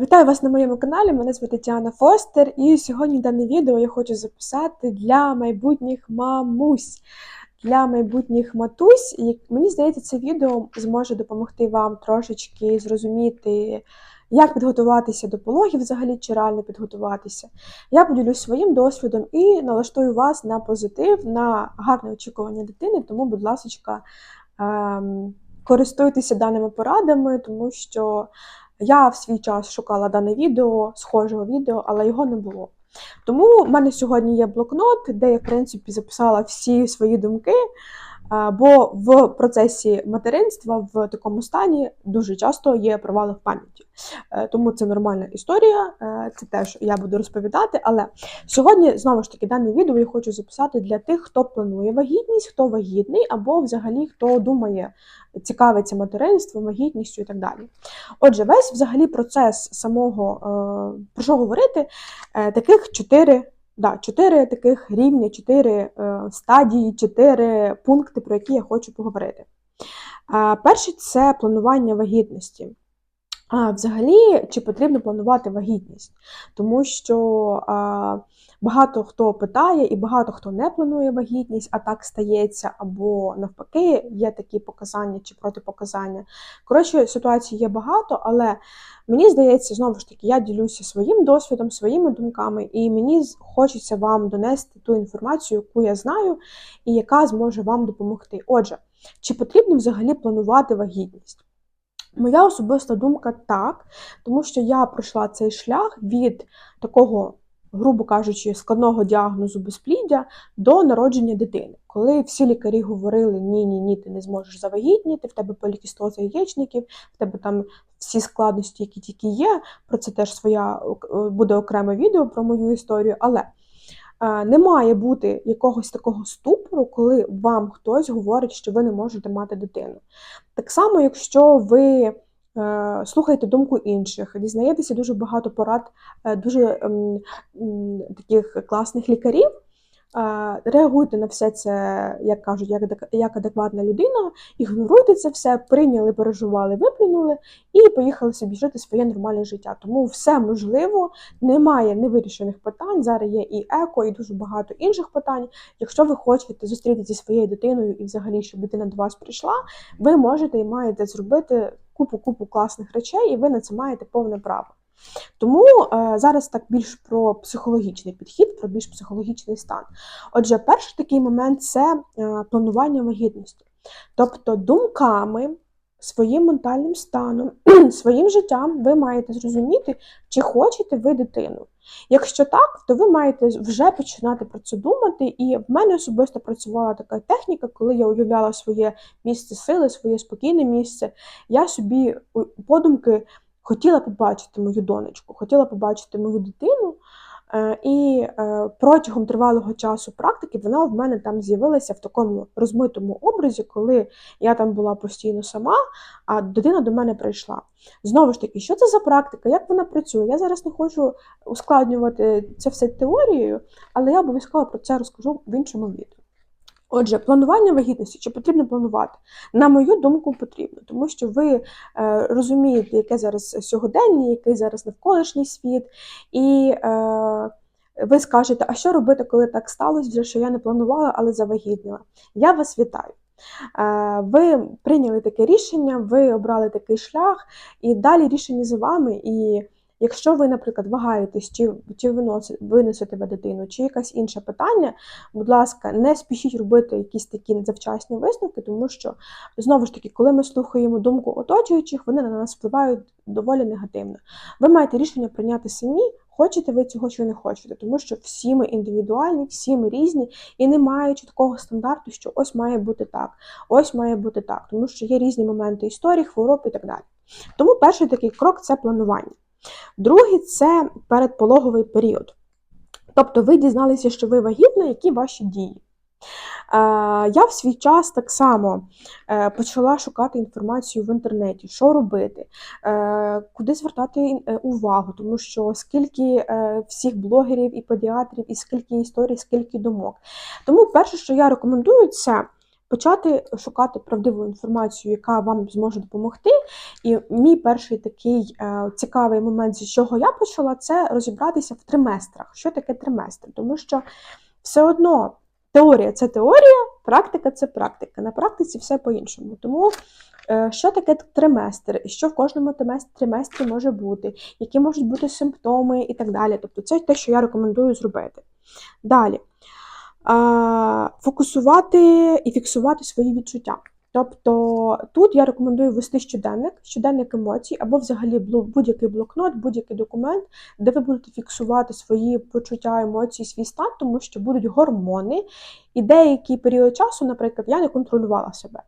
Вітаю вас на моєму каналі. Мене звати Тіана Фостер, і сьогодні дане відео я хочу записати для майбутніх мамусь, для майбутніх матусь. І мені здається, це відео зможе допомогти вам трошечки зрозуміти, як підготуватися до пологів, взагалі, чи реально підготуватися. Я поділюсь своїм досвідом і налаштую вас на позитив, на гарне очікування дитини. Тому, будь ласка, ем, користуйтеся даними порадами, тому що. Я в свій час шукала дане відео, схожого відео, але його не було. Тому в мене сьогодні є блокнот, де я, в принципі, записала всі свої думки. Бо в процесі материнства в такому стані дуже часто є провали в пам'яті. Е, Тому це нормальна історія, е, це теж я буду розповідати. Але сьогодні, знову ж таки, дане відео я хочу записати для тих, хто планує вагітність, хто вагітний, або взагалі хто думає, цікавиться материнством, вагітністю і так далі. Отже, весь взагалі процес самого, е, про що говорити, таких чотири. Да, чотири таких рівня, чотири е, стадії, чотири пункти, про які я хочу поговорити. Е, перший це планування вагітності. А взагалі, чи потрібно планувати вагітність? Тому що а, багато хто питає і багато хто не планує вагітність, а так стається, або навпаки, є такі показання чи протипоказання. Коротше, ситуацій є багато, але мені здається, знову ж таки, я ділюся своїм досвідом, своїми думками, і мені хочеться вам донести ту інформацію, яку я знаю, і яка зможе вам допомогти. Отже, чи потрібно взагалі планувати вагітність? Моя особиста думка так, тому що я пройшла цей шлях від такого, грубо кажучи, складного діагнозу безпліддя до народження дитини. Коли всі лікарі говорили: ні, ні, ні, ти не зможеш завагітніти, в тебе полікістоза яєчників, в тебе там всі складності, які тільки є. Про це теж своя е, буде окреме відео про мою історію. Але не має бути якогось такого ступору, коли вам хтось говорить, що ви не можете мати дитину. Так само, якщо ви е, слухаєте думку інших, дізнаєтеся дуже багато порад е, дуже ем, таких класних лікарів. Реагуйте на все це, як кажуть, як адекватна людина, ігноруйте це все, прийняли, переживали, виплюнули і поїхали собі жити своє нормальне життя. Тому все можливо, немає невирішених питань. Зараз є і еко, і дуже багато інших питань. Якщо ви хочете зустрітися зі своєю дитиною і взагалі, щоб дитина до вас прийшла, ви можете і маєте зробити купу-купу класних речей, і ви на це маєте повне право. Тому е, зараз так більш про психологічний підхід, про більш психологічний стан. Отже, перший такий момент це е, планування вагітності. Тобто думками, своїм ментальним станом, своїм життям ви маєте зрозуміти, чи хочете ви дитину. Якщо так, то ви маєте вже починати про це думати. І в мене особисто працювала така техніка, коли я уявляла своє місце сили, своє спокійне місце. Я собі подумки хотіла побачити мою донечку, хотіла побачити мою дитину. Е, І е, протягом тривалого часу практики вона в мене там з'явилася в такому розмитому образі, коли я там була постійно сама, а дитина до мене прийшла. Знову ж таки, що це за практика, як вона працює? Я зараз не хочу ускладнювати це все теорією, але я обов'язково про це розкажу в іншому відео. Отже, планування вагітності чи потрібно планувати? На мою думку, потрібно, тому що ви е, розумієте, яке зараз сьогодення, який зараз навколишній світ, і е, ви скажете, а що робити, коли так сталося, вже що я не планувала, але завагітніла. Я вас вітаю. Е, Ви прийняли таке рішення, ви обрали такий шлях, і далі рішення за вами. І якщо ви, наприклад, вагаєтесь, чи, чи винесете ви дитину, чи якесь інше питання, будь ласка, не спішіть робити якісь такі завчасні висновки, тому що знову ж таки, коли ми слухаємо думку оточуючих, вони на нас впливають доволі негативно. Ви маєте рішення прийняти самі. Хочете ви цього чи не хочете, тому що всі ми індивідуальні, всі ми різні, і немає чіткого стандарту, що ось має бути так, ось має бути так, тому що є різні моменти історії, хвороб і так далі. Тому перший такий крок це планування. Другий це передпологовий період. Тобто ви дізналися, що ви вагітна, які ваші дії. Е, Я в свій час так само е, почала шукати інформацію в інтернеті, що робити, е, куди звертати увагу, тому що скільки всіх блогерів і педіатрів, і скільки історій, скільки думок. Тому перше, що я рекомендую, це почати шукати правдиву інформацію, яка вам зможе допомогти. І мій перший такий е, цікавий момент, з чого я почала, це розібратися в триместрах. Що таке триместр? Тому що все одно теорія це теорія, практика це практика. На практиці все по-іншому. Тому е, що таке триместр, і що в кожному триместрі може бути, які можуть бути симптоми і так далі. Тобто, це те, що я рекомендую зробити. Далі. Фокусувати і фіксувати свої відчуття. Тобто тут я рекомендую вести щоденник, щоденник емоцій, або взагалі будь-який блокнот, будь-який документ, де ви будете фіксувати свої почуття, емоції, свій стан, тому що будуть гормони. І деякий період часу, наприклад, я не контролювала себе.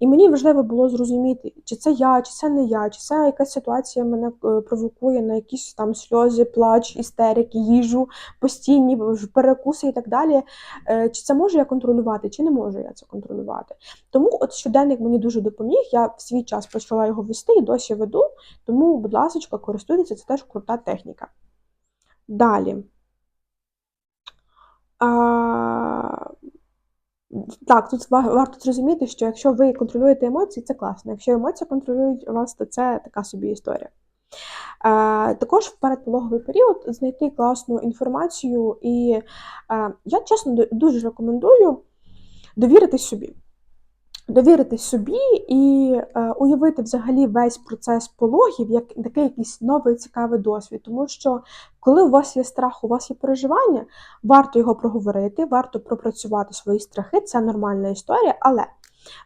І мені важливо було зрозуміти, чи це я, чи це не я, чи це якась ситуація мене е, провокує на якісь там сльози, плач, істерики, їжу, постійні перекуси і так далі. Е, Чи це можу я контролювати, чи не можу я це контролювати. Тому от щоденник мені дуже допоміг. Я в свій час почала його вести і досі веду. Тому, будь ласка, користуйтеся, це теж крута техніка. Далі. А... Так, тут ва- варто зрозуміти, що якщо ви контролюєте емоції, це класно. Якщо емоції контролюють вас, то це така собі історія. Е, також в передпологовий період знайти класну інформацію, і е, я чесно дуже рекомендую довіритись собі. Довіритись собі і е, уявити взагалі весь процес пологів як такий якийсь новий цікавий досвід. Тому що коли у вас є страх, у вас є переживання, варто його проговорити, варто пропрацювати свої страхи, це нормальна історія, але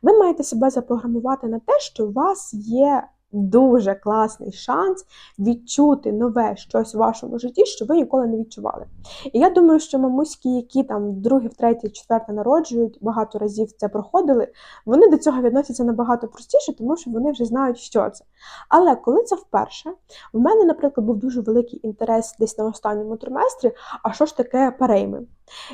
ви маєте себе запрограмувати на те, що у вас є дуже класний шанс відчути нове щось в вашому житті, що ви ніколи не відчували. І я думаю, що мамуськи, які там друге, третє, четверте народжують, багато разів це проходили, вони до цього відносяться набагато простіше, тому що вони вже знають, що це. Але коли це вперше, в мене, наприклад, був дуже великий інтерес десь на останньому триместрі, а що ж таке перейми?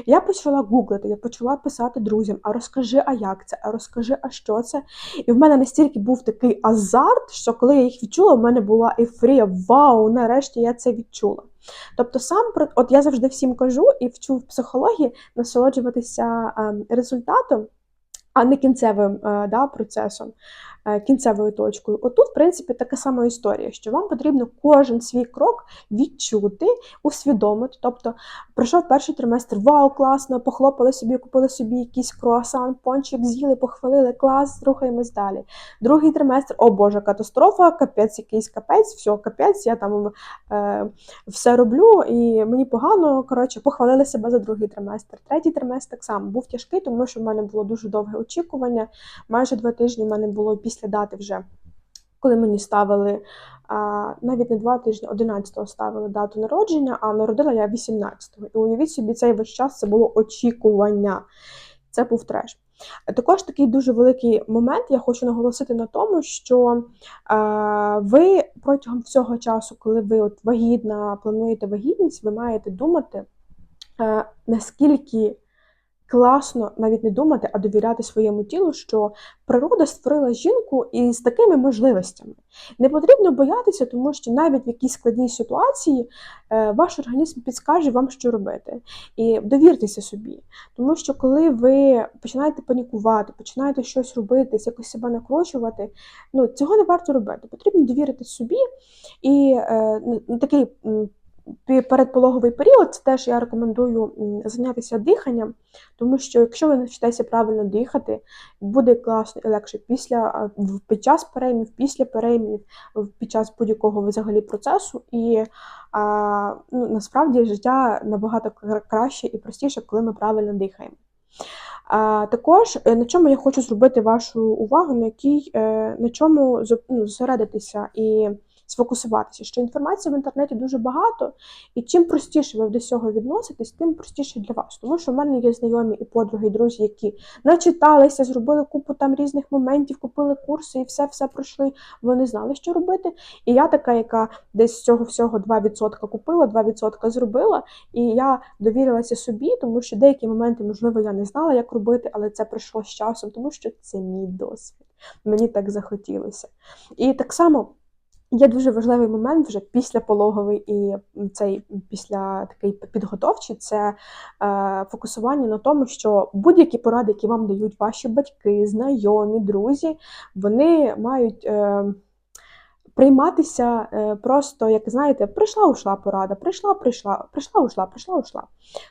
Я почала гуглити, я почала писати друзям: а розкажи, а як це, а розкажи, а що це. І в мене настільки був такий азарт, що коли я їх відчула, в мене була ейфорія. Вау, нарешті я це відчула. Тобто, сам от я завжди всім кажу і вчу в психології насолоджуватися ем, результатом, а не кінцевим е, да, процесом, кінцевою точкою. Отут, в принципі, така сама історія, що вам потрібно кожен свій крок відчути, усвідомити. Тобто, пройшов перший триместр, вау, класно, похлопали собі, купили собі якийсь круасан, пончик, з'їли, похвалили, клас, рухаємось далі. Другий триместр, о Боже, катастрофа, капець, якийсь капець, все, капець, я там е, все роблю і мені погано. Коротше, похвалили себе за другий триместр. Третій триместр так само був тяжкий, тому що в мене було дуже довге очікування. Майже два тижні в мене було після дати вже. Коли мені ставили навіть не два тижні, 11-го ставили дату народження, а народила я 18-го. І уявіть собі, цей весь час це було очікування. Це був треш. Також такий дуже великий момент, я хочу наголосити на тому, що е, ви протягом всього часу, коли ви от вагітна, плануєте вагітність, ви маєте думати, е, наскільки класно навіть не думати, а довіряти своєму тілу, що природа створила жінку із такими можливостями. Не потрібно боятися, тому що навіть в якійсь складній ситуації е, ваш організм підскаже вам, що робити. І довіртеся собі. Тому що коли ви починаєте панікувати, починаєте щось робити, якось себе накручувати, ну цього не варто робити. Потрібно довірити собі і е, такий. Передпологовий період це теж я рекомендую зайнятися диханням, тому що якщо ви навчитеся правильно дихати, буде класно і легше після під час переймів, після переймів, під час будь-якого взагалі процесу. І а, ну, насправді життя набагато краще і простіше, коли ми правильно дихаємо. А, також е, на чому я хочу зробити вашу увагу, на якій е, на чому ну, зосередитися і сфокусуватися, що інформації в інтернеті дуже багато, і чим простіше ви до цього відноситесь, тим простіше для вас. Тому що в мене є знайомі і подруги, і друзі, які начиталися, зробили купу там різних моментів, купили курси і все все пройшли. Вони знали, що робити. І я така, яка десь з цього всього 2% купила, 2% зробила, і я довірилася собі, тому що деякі моменти, можливо, я не знала, як робити, але це прийшло з часом, тому що це мій досвід. Мені так захотілося. І так само. Є дуже важливий момент вже після пологовий і цей після такий підготовчий це е, фокусування на тому, що будь-які поради, які вам дають ваші батьки, знайомі, друзі, вони мають. Е, прийматися е, просто, як знаєте, прийшла ушла порада, прийшла, прийшла, прийшла, ушла, прийшла, ушла.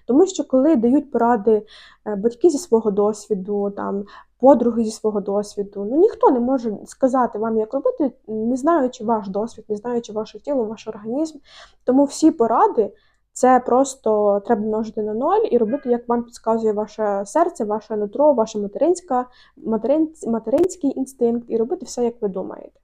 Тому що коли дають поради е, батьки зі свого досвіду, там подруги зі свого досвіду, ну ніхто не може сказати вам, як робити, не знаючи ваш досвід, не знаючи ваше тіло, ваш організм. Тому всі поради. Це просто треба множити на ноль і робити, як вам підказує ваше серце, ваше нутро, ваш материнська, материн, материнський інстинкт, і робити все, як ви думаєте.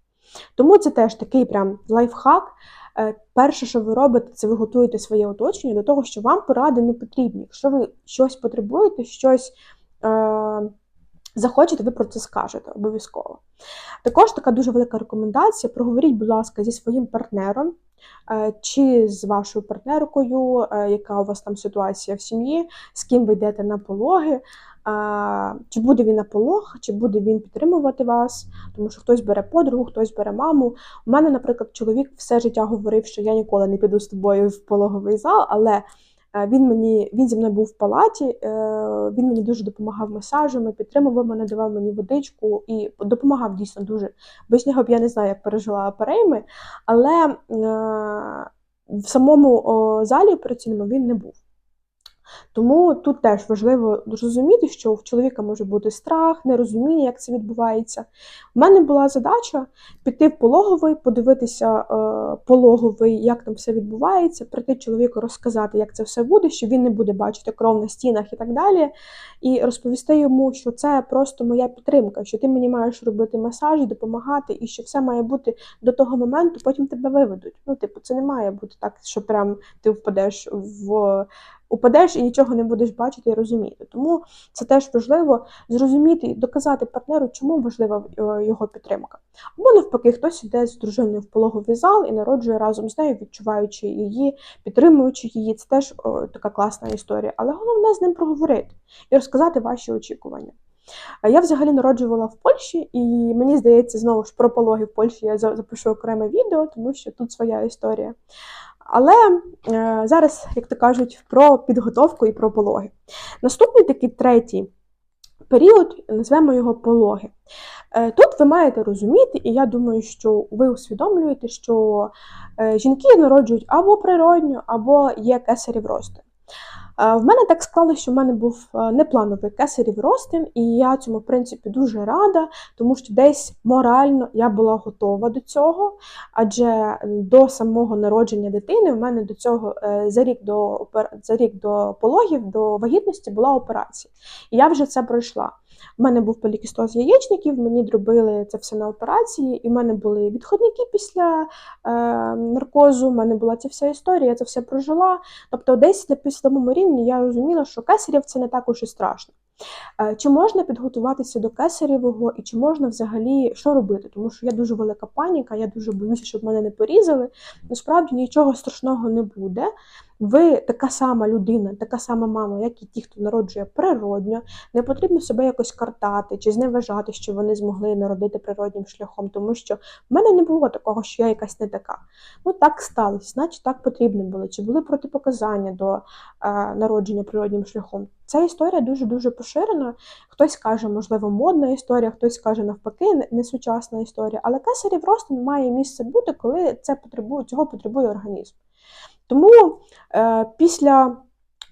Тому це теж такий прям лайфхак. Е, перше, що ви робите, це ви готуєте своє оточення до того, що вам поради не потрібні. Якщо ви щось потребуєте, щось е, захочете, ви про це скажете обов'язково. Також така дуже велика рекомендація: проговоріть, будь ласка, зі своїм партнером. Е, чи з вашою партнеркою, е, яка у вас там ситуація в сім'ї, з ким ви йдете на пологи, чи буде він на полог, чи буде він підтримувати вас, тому що хтось бере подругу, хтось бере маму. У мене, наприклад, чоловік все життя говорив, що я ніколи не піду з тобою в пологовий зал, але е, він мені він зі мною був в палаті, е, він мені дуже допомагав масажами, підтримував мене, давав мені водичку і допомагав дійсно дуже. Без нього б я не знаю, як пережила перейми, але е, в самому залі операційному він не був. Тому тут теж важливо зрозуміти, що в чоловіка може бути страх, нерозуміння, як це відбувається. У мене була задача піти в пологовий, подивитися е, пологовий, як там все відбувається, прийти чоловіку розказати, як це все буде, що він не буде бачити кров на стінах і так далі. І розповісти йому, що це просто моя підтримка, що ти мені маєш робити масажі, допомагати, і що все має бути до того моменту, потім тебе виведуть. Ну, типу, це не має бути так, що прям ти впадеш в упадеш і нічого не будеш бачити і розуміти. Тому це теж важливо зрозуміти і доказати партнеру, чому важлива е, його підтримка. Або навпаки, хтось іде з дружиною в пологовий зал і народжує разом з нею, відчуваючи її, підтримуючи її. Це теж о, така класна історія. Але головне з ним проговорити і розказати ваші очікування. Я взагалі народжувала в Польщі, і мені здається, знову ж про пологи в Польщі я запишу окреме відео, тому що тут своя історія. Але е, зараз, як то кажуть, про підготовку і про пологи. Наступний такий третій період, назвемо його пологи. Е, тут ви маєте розуміти, і я думаю, що ви усвідомлюєте, що е, жінки народжують або природньо, або є кесарів рости. В мене так склалося, що в мене був неплановий кесарів ростин, і я цьому в принципі дуже рада, тому що десь морально я була готова до цього, адже до самого народження дитини в мене до цього е, за рік до за рік до пологів, до вагітності була операція. І я вже це пройшла. У мене був полікістоз яєчників, мені зробили це все на операції, і в мене були відходники після е, наркозу, в мене була ця вся історія, я це все прожила. Тобто, десь на підсвідомому рівні я розуміла, що кесарів це не так уж і страшно. Е, чи можна підготуватися до кесарєвого і чи можна взагалі що робити? Тому що я дуже велика паніка, я дуже боюся, щоб мене не порізали. Насправді нічого страшного не буде. Ви така сама людина, така сама мама, як і ті, хто народжує природньо. Не потрібно себе якось картати чи зневажати, що вони змогли народити природнім шляхом, тому що в мене не було такого, що я якась не така. Ну так сталося, значить так потрібно було. Чи були протипоказання до е, народження природнім шляхом? Ця історія дуже-дуже поширена. Хтось каже, можливо, модна історія, хтось каже, навпаки, несучасна історія. Але кесарів ростин має місце бути, коли це потребує, цього потребує організм. Тому е, після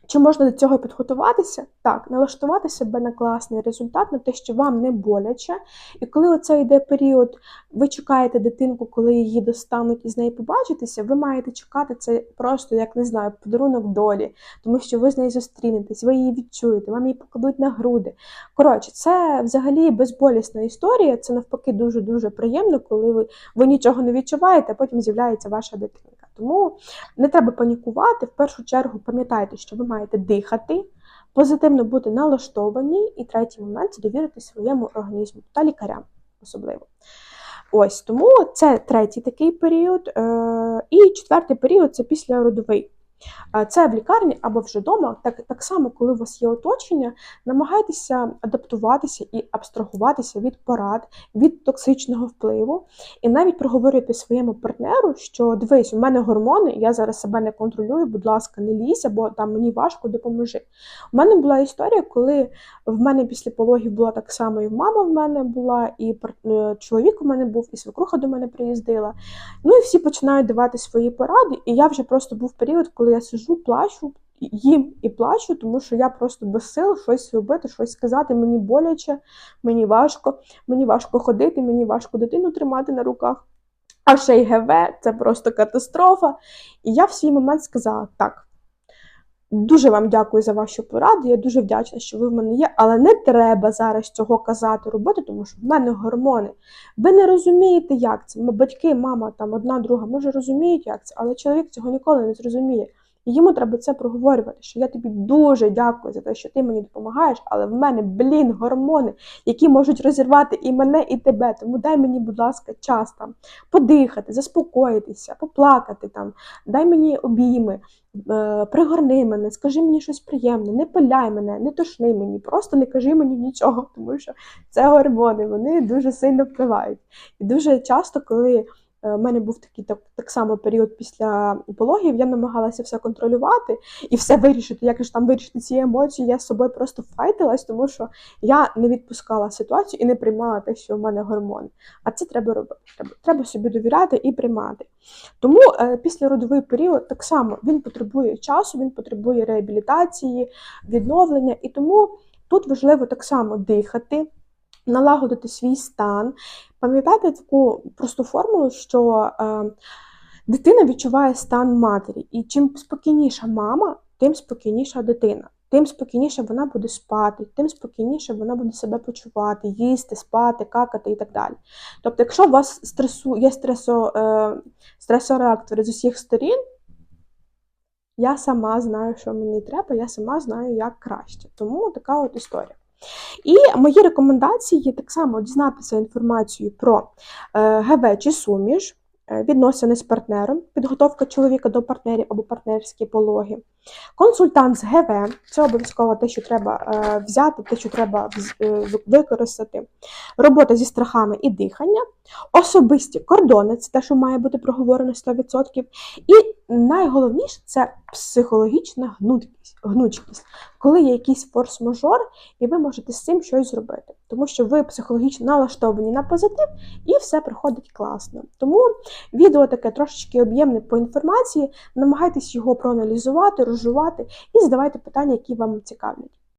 чи можна до цього підготуватися? Так, налаштувати себе на класний результат, на те, що вам не боляче. І коли оце йде період, ви чекаєте дитинку, коли її достануть і з нею побачитися, ви маєте чекати це просто, як не знаю, подарунок долі, тому що ви з нею зустрінетесь, ви її відчуєте, вам її покладуть на груди. Коротше, це взагалі безболісна історія. Це навпаки дуже-дуже приємно, коли ви, ви нічого не відчуваєте, а потім з'являється ваша дитинка. Тому не треба панікувати. В першу чергу пам'ятайте, що ви маєте дихати, позитивно бути налаштовані, і третій момент це довірити своєму організму та лікарям особливо. Ось тому це третій такий період. Е, і четвертий період це післяродовий. Це в лікарні або вже вдома. Так, так само, коли у вас є оточення, намагайтеся адаптуватися і абстрагуватися від порад, від токсичного впливу, і навіть проговорювати своєму партнеру, що дивись, у мене гормони, я зараз себе не контролюю, будь ласка, не лізь, або там мені важко допоможи. У мене була історія, коли в мене після пологів була так само, і мама в мене була, і е, чоловік у мене був, і свекруха до мене приїздила. Ну і всі починають давати свої поради. І я вже просто був період, коли я сижу, плачу, їм і плачу, тому що я просто без сил щось робити, щось сказати. Мені боляче, мені важко, мені важко ходити, мені важко дитину тримати на руках. А ще й ГВ це просто катастрофа. І я в свій момент сказала: так. Дуже вам дякую за вашу пораду. Я дуже вдячна, що ви в мене є, але не треба зараз цього казати, робити, тому що в мене гормони. Ви не розумієте, як це. Батьки, мама, там одна, друга, може розуміють, як це, але чоловік цього ніколи не зрозуміє. І йому треба це проговорювати, що я тобі дуже дякую за те, що ти мені допомагаєш, але в мене, блін, гормони, які можуть розірвати і мене, і тебе. Тому дай мені, будь ласка, час там подихати, заспокоїтися, поплакати там, дай мені обійми, е, пригорни мене, скажи мені щось приємне, не пиляй мене, не тошни мені, просто не кажи мені нічого, тому що це гормони, вони дуже сильно впливають. І дуже часто, коли е, в мене був такий так, так само період після пологів, я намагалася все контролювати і все вирішити. Як ж там вирішити ці емоції? Я з собою просто файтилась, тому що я не відпускала ситуацію і не приймала те, що в мене гормони. А це треба робити. Треба, треба собі довіряти і приймати. Тому е, післяродовий період так само він потребує часу, він потребує реабілітації, відновлення, і тому тут важливо так само дихати, налагодити свій стан. Пам'ятайте таку просту формулу, що е, дитина відчуває стан матері, і чим спокійніша мама, тим спокійніша дитина. Тим спокійніше вона буде спати, тим спокійніше вона буде себе почувати, їсти, спати, какати і так далі. Тобто, якщо у вас стресу, є стресо, е, стресореактори з усіх сторін, я сама знаю, що мені треба, я сама знаю, як краще. Тому така от історія. І мої рекомендації так само дізнатися інформацію про е, ГВ чи суміш, е, відносини з партнером, підготовка чоловіка до партнерів або партнерські пологи. Консультант з ГВ це обов'язково те, що треба е, взяти, те, що треба е, використати. Робота зі страхами і дихання, особисті кордони це те, що має бути проговорено 100%. І найголовніше це психологічна гнучкість, коли є якийсь форс-мажор, і ви можете з цим щось зробити, тому що ви психологічно налаштовані на позитив, і все проходить класно. Тому відео таке трошечки об'ємне по інформації. Намагайтесь його проаналізувати, розжувати і задавайте питання, які вам цікавлять.